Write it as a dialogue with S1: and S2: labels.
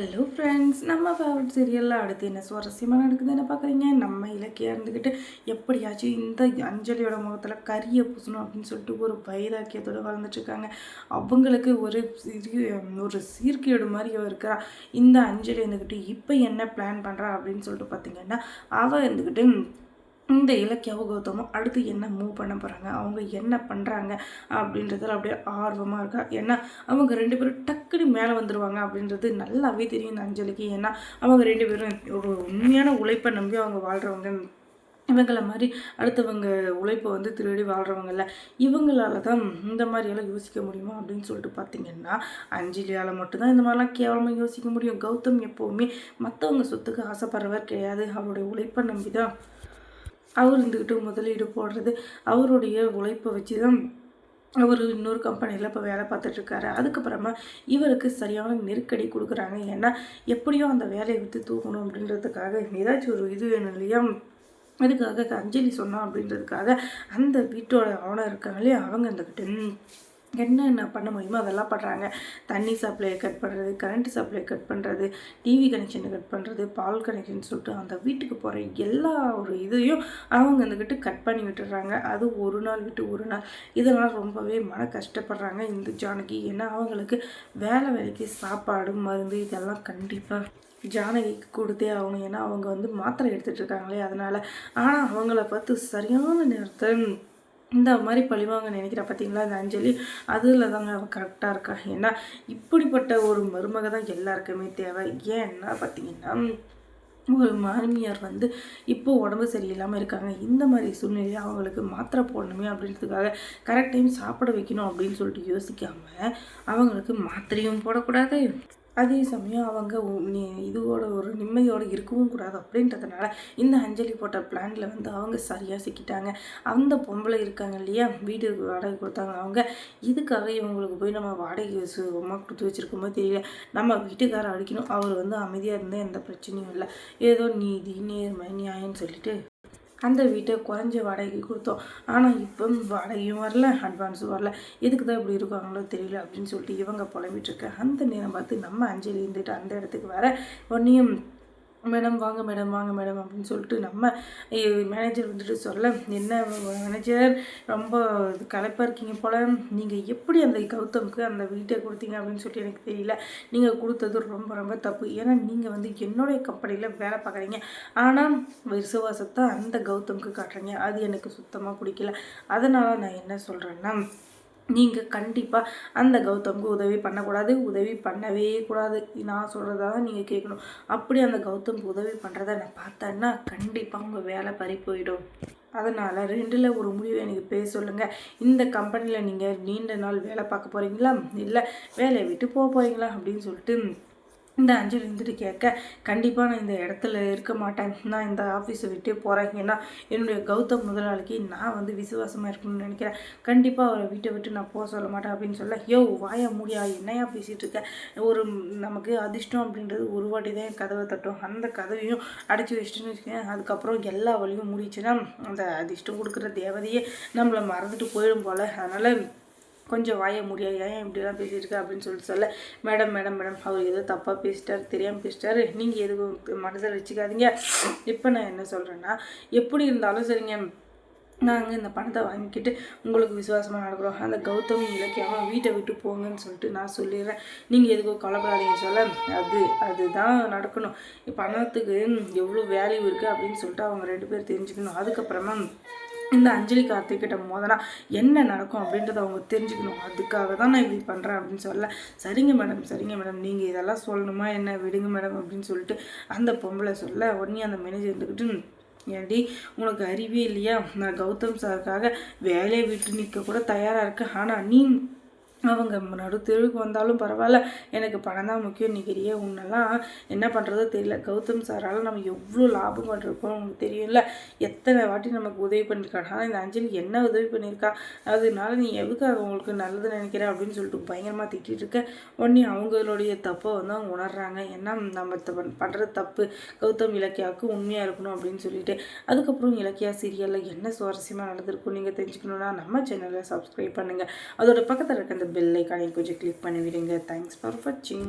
S1: Hello friends நம்ம favourite சீரியலில் அடுத்து என்ன சுவாரஸ்யமாக நடக்குது என்ன பார்க்குறீங்க? நம்ம இலக்கியாக இருந்துக்கிட்டு எப்படியாச்சும் இந்த அஞ்சலியோட முகத்தில் கரியை பூசணும் அப்படின்னு சொல்லிட்டு ஒரு வைராக்கியத்தோடு வளர்ந்துட்டுருக்காங்க அவங்களுக்கு ஒரு சிறிய ஒரு சீர்கேடு மாதிரி இருக்கிறா. இந்த அஞ்சலி இருந்துக்கிட்டு இப்போ என்ன பிளான் பண்ணுறா அப்படின்னு சொல்லிட்டு பார்த்தீங்கன்னா அவள் இருந்துக்கிட்டு இந்த இலக்கியாவும் கௌதமும் அடுத்து என்ன மூவ் பண்ண போகிறாங்க அவங்க என்ன பண்ணுறாங்க அப்படின்றதுல அப்படியே ஆர்வமாக இருக்கா? ஏன்னா அவங்க ரெண்டு பேரும் டக்குனு மேலே வந்துடுவாங்க அப்படின்றது நல்லாவே தெரியும் இந்த அஞ்சலிக்கு. ஏன்னா அவங்க ரெண்டு பேரும் ஒரு உண்மையான உழைப்பை நம்பி அவங்க வாழ்கிறவங்க இவங்களை மாதிரி அடுத்தவங்க உழைப்பை வந்து திருடி வாழ்கிறவங்கள இவங்களால தான் இந்த மாதிரியெல்லாம் யோசிக்க முடியுமா அப்படின்னு சொல்லிட்டு பார்த்தீங்கன்னா அஞ்சலியால் மட்டும்தான் இந்த மாதிரிலாம் கேவலமாக யோசிக்க முடியும். கௌதம் எப்போவுமே மற்றவங்க சொத்துக்கு ஆசைப்படுறவர் கிடையாது. அவருடைய உழைப்பை நம்பி தான் அவர் இருந்துக்கிட்டு முதலீடு போடுறது அவருடைய உழைப்பை வச்சு தான் அவர் இன்னொரு கம்பெனியில் இப்போ வேலை பார்த்துட்ருக்காரு. அதுக்கப்புறமா இவருக்கு சரியான நெருக்கடி கொடுக்குறாங்க. ஏன்னா எப்படியோ அந்த வேலையை விட்டு தூக்கணும் அப்படின்றதுக்காக ஏதாச்சும் ஒரு இது வேணும் இல்லையா? அதுக்காக அஞ்சலி சொன்னான் அப்படின்றதுக்காக அந்த வீட்டோட ஓனர் இருக்காங்களே அவங்க அந்த கிட்ட என்னென்ன பண்ண முடியுமோ அதெல்லாம் பண்ணுறாங்க தண்ணி சப்ளை கட் பண்ணுறது கரண்ட் சப்ளை கட் பண்ணுறது டிவி கனெக்ஷனை கட் பண்ணுறது பால் கனெக்ஷன் சொல்லிட்டு அந்த வீட்டுக்கு போகிற எல்லா ஒரு இதையும் அவங்க வந்துக்கிட்டு கட் பண்ணி விட்டுடுறாங்க அது ஒரு நாள் விட்டு ஒரு நாள். இதெல்லாம் ரொம்பவே மன கஷ்டப்படுறாங்க இந்த ஜானகி. ஏன்னா அவங்களுக்கு வேலை வேலைக்கு சாப்பாடு மருந்து இதெல்லாம் கண்டிப்பாக ஜானகிக்கு கொடுத்தே ஆகணும். ஏன்னா அவங்க வந்து மாத்திரை எடுத்துகிட்டு இருக்காங்களே அதனால். ஆனால் அவங்கள பார்த்து சரியான நேரத்தை இந்த மாதிரி பழிவாங்க நினைக்கிற பார்த்தீங்களா இந்த அஞ்சலி? அதில் தாங்க அவள் கரெக்டாக இருக்கா. ஏன்னா இப்படிப்பட்ட ஒரு மருமக தான் எல்லாருக்குமே தேவை. ஏன்னா பார்த்தீங்கன்னா ஒரு மாமியார் வந்து இப்போ உடம்பு சரியில்லாமல் இருக்காங்க. இந்த மாதிரி சூழ்நிலையில் அவங்களுக்கு மாத்திரை போடணுமே அப்படின்றதுக்காக கரெக்ட் டைம் சாப்பிட வைக்கணும் அப்படின்னு சொல்லிட்டு யோசிக்காமல் அவங்களுக்கு மாத்திரையும் போடக்கூடாது. அதே சமயம் அவங்க இதோட ஒரு நிம்மதியோடு இருக்கவும் கூடாது அப்படின்றதுனால இந்த அஞ்சலி போட்ட பிளான்ல வந்து அவங்க சரியாக சிக்கிட்டாங்க. அந்த பொம்பளை இருக்காங்க இல்லையா? வீடு வாடகை கொடுத்தாங்க அவங்க. இதுக்காக இவங்களுக்கு போய் நம்ம வாடகை சுகமாக கொடுத்து வச்சுருக்கோமோ தெரியல. நம்ம வீட்டுக்காரர் அடிக்கணும். அவர் வந்து அமைதியாக இருந்தால் எந்த பிரச்சனையும் இல்லை. ஏதோ நீதி நேர்மை நியாயம்னு சொல்லிட்டு அந்த வீட்டை குறைஞ்ச வாடகைக்கு கொடுத்தோம். ஆனால் இப்போ வாடகையும் வரல அட்வான்ஸும் வரல. எதுக்கு தான் இப்படி இருக்காங்களோ தெரியல அப்படின்னு சொல்லிட்டு இவங்க புலம்பிட்டுருக்க அந்த நேரம் பார்த்து நம்ம அஞ்சலி இருந்துட்டு அந்த இடத்துக்கு வர ஒன்றையும் மேடம் வாங்க மேடம் வாங்க மேடம் அப்படின்னு சொல்லிட்டு நம்ம மேனேஜர் வந்துட்டு சொல்ல என்ன மேனேஜர் ரொம்ப களைப்பாக இருக்கீங்க போல். நீங்கள் எப்படி அந்த கௌதமுக்கு அந்த வீட்டை கொடுத்தீங்க? அப்படின்னு சொல்லிட்டு எனக்கு தெரியல. நீங்கள் கொடுத்தது ரொம்ப ரொம்ப தப்பு. ஏன்னா நீங்கள் வந்து என்னுடைய கம்பெனியில் வேலை பார்க்குறீங்க. ஆனால் விசுவாசத்தை அந்த கௌதமுக்கு காட்டுறீங்க. அது எனக்கு சுத்தமாக பிடிக்கல. அதனால் நான் என்ன சொல்கிறேன்னா நீங்கள் கண்டிப்பாக அந்த கௌதமுக்கு உதவி பண்ணக்கூடாது உதவி பண்ணவே கூடாது. நான் சொல்கிறதா தான் நீங்கள் கேட்கணும். அப்படி அந்த கௌதமுக்கு உதவி பண்ணுறத நான் பார்த்தேன்னா கண்டிப்பாக உங்கள் வேலை பறி போயிடும். அதனால் ரெண்டில் ஒரு முடிவு எனக்கு பேச சொல்லுங்கள் இந்த கம்பெனியில் நீங்கள் நீண்ட நாள் வேலை பார்க்க போகிறீங்களா இல்லை வேலையை விட்டு போக போகிறீங்களா அப்படின்னு சொல்லிட்டு இந்த அஞ்சலி இருந்துட்டு கேட்க கண்டிப்பாக நான் இந்த இடத்துல இருக்க மாட்டேன். நான் இந்த ஆஃபீஸை விட்டு போகிறேன் ஏன்னா என்னுடைய கௌதம் முதலாளிக்கு நான் வந்து விசுவாசமாக இருக்கணும்னு நினைக்கிறேன். கண்டிப்பாக அவரை வீட்டை விட்டு நான் போக சொல்ல மாட்டேன் அப்படின்னு சொல்ல யோ வாயா முடியா என்னையா பேசிகிட்டு இருக்க? ஒரு நமக்கு அதிர்ஷ்டம் அப்படின்றது ஒரு வாட்டி தான் கதவை தட்டும். அந்த கதவையும் அடைச்சி வச்சுட்டுன்னு வச்சுக்கேன் அதுக்கப்புறம் எல்லா வழியும் முடிச்சுன்னா அந்த அதிர்ஷ்டம் கொடுக்குற தேவதையே நம்மளை மறந்துட்டு போயிடும் போல். அதனால் கொஞ்சம் வாய முடியாது ஏன் இப்படிலாம் பேசியிருக்க அப்படின்னு சொல்லிட்டு சொல்ல. மேடம் மேடம் மேடம் அவர் ஏதோ தப்பாக பேசிட்டார் தெரியாமல் பேசிட்டாரு. நீங்கள் எதுவும் மனதில் வச்சுக்காதீங்க. இப்போ நான் என்ன சொல்கிறேன்னா எப்படி இருந்தாலும் சரிங்க. நாங்கள் இந்த பணத்தை வாங்கிக்கிட்டு உங்களுக்கு விசுவாசமாக நடக்கிறோம். அந்த கௌதமி இலக்கியமாக வீட்டை விட்டு போங்கன்னு சொல்லிட்டு நான் சொல்லிடுறேன். நீங்கள் எதுக்கோ கவலைப்படாதீங்க சொல்ல. அது அதுதான் நடக்கணும். பணத்துக்கு எவ்வளோ வேல்யூ இருக்குது அப்படின்னு சொல்லிட்டு அவங்க ரெண்டு பேர் தெரிஞ்சுக்கணும். அதுக்கப்புறமா இந்த அஞ்சலி கார்த்திகிட்ட மோதனா என்ன நடக்கும் அப்படின்றத அவங்க தெரிஞ்சுக்கணும். அதுக்காக தான் நான் இப்படி பண்ணுறேன் அப்படின்னு சொல்ல சரிங்க மேடம் சரிங்க மேடம். நீங்கள் இதெல்லாம் சொல்லணுமா என்ன? விடுங்க மேடம் அப்படின்னு சொல்லிட்டு அந்த பொம்பளை சொல்ல உடனே அந்த மேனேஜர் இருந்துக்கிட்டு ஏன்டி உனக்கு அறிவே இல்லையா? நான் கௌதம் சாருக்காக வேலையை விட்டு நிற்க கூட தயாராக இருக்கேன். ஆனால் நீ அவங்க நடு தெருவுக்கு வந்தாலும் பரவாயில்ல. எனக்கு பணம் தான் முக்கியம் நிகரிய உன்னெல்லாம் என்ன பண்ணுறதோ தெரியல. கௌதம் சாரால் நம்ம எவ்வளோ லாபம் பண்ணிருக்கோம் உங்களுக்கு தெரியும்ல? எத்தனை வாட்டி நமக்கு உதவி பண்ணியிருக்காங்க ஆனால் இந்த அஞ்சலி என்ன உதவி பண்ணியிருக்கா? அதனால நீ எதுக்காக உங்களுக்கு நல்லது நினைக்கிற அப்படின்னு சொல்லிட்டு பயங்கரமாக திட்டிகிட்டு இருக்க. உடனே அவங்களுடைய தப்பை வந்து அவங்க உணர்றாங்க. ஏன்னா நம்ம பண்ணுற தப்பு கௌதம் இலக்கியாவுக்கு உண்மையாக இருக்கணும் அப்படின்னு சொல்லிட்டு. அதுக்கப்புறம் இலக்கியா சீரியலில் என்ன சுவாரஸ்யமாக நடந்திருக்கும் நீங்கள் தெரிஞ்சுக்கணுன்னா நம்ம சேனலை சப்ஸ்கிரைப் பண்ணுங்கள் அதோட பக்கத்தில் இருக்க அந்த பெல் ஐக்கானை கொஞ்சம் கிளிக் பண்ணி விடுங்க தேங்க்ஸ் ஃபார் வாட்சிங்